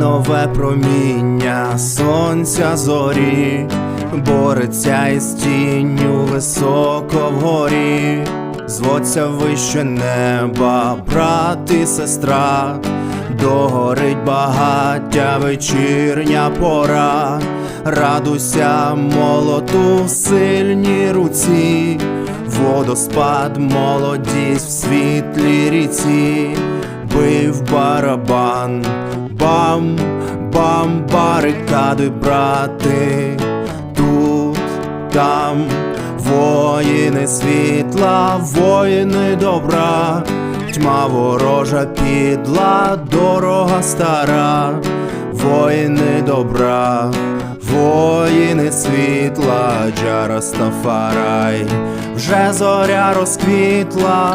нове проміння. Сонця зорі, бореться із тінню високо вгорі, зводься вище неба, брат і сестра, догорить багаття вечірня пора, радуйся молоту в сильній руці, водоспад, молодість в світлій ріці, бив барабан, бам, бам, барикади, брати, тут, там, воїни світла, воїни добра, тьма ворожа підла, дорога стара, воїни добра. Воїни світла, Джара Стафарай, вже зоря розквітла.